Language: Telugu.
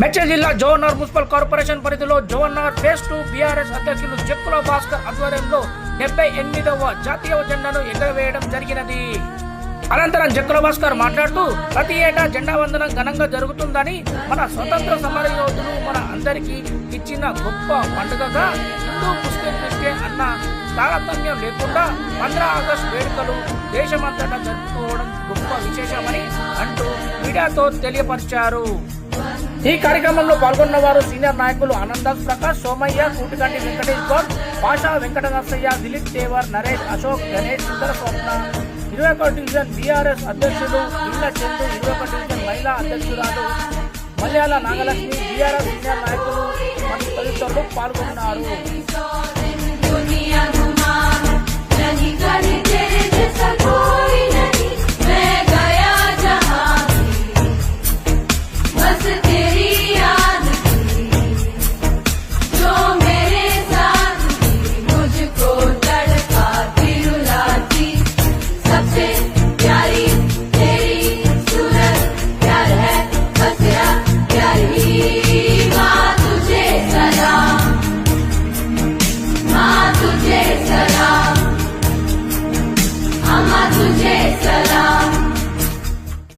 మెడ్చల్ జిల్లా జవహర్ మున్సిపల్ కార్పొరేషన్ పరిధిలో జవహర్ ఫేస్ టూ బీఆర్ఎస్ అధ్యక్షులు జక్కుల భాస్కర్ ఆధ్వర్యంలో డెబ్బై ఎనిమిదవ జాతీయ జెండాను ఎగరవేయడం జరిగినది. అనంతరం జక్కుల భాస్కర్ మాట్లాడుతూ ప్రతి ఏటా జెండా వందనం ఘనంగా జరుగుతుందని మన స్వతంత్ర సమర యోధులు మన అందరికీ ఇచ్చిన గొప్ప పండుగగా హిందూ ముస్లిం క్రిస్టియన్ అన్న తారతమ్యం లేకుండా పంద్రా ఆగస్టు వేడుకలు దేశమంతటా జరుపుకోవడం గొప్ప విశేషమని అంటూ మీడియాతో తెలియపరిచారు. ఈ కార్యక్రమంలో పాల్గొన్న వారు సీనియర్ నాయకులు ఆనందాస్ ప్రకాష్ సోమయ్య కూటికంటి వెంకటేష్ గౌడ్ పాషా వెంకట నరసయ్య దిలీప్ దేవర్ నరేష్ అశోక్ గణేష్ సుందర స్వప్న ఇరవై ఒక డివిజన్ బీఆర్ఎస్ అధ్యక్షులు ఇళ్ళ చందు ఇరవై ఒక డివిజన్ మహిళా అధ్యక్షురాలు మలయాళ నాగలక్ష్మి బీఆర్ఎస్ సీనియర్ నాయకులు మరియు తదితరులు పాల్గొన్నారు.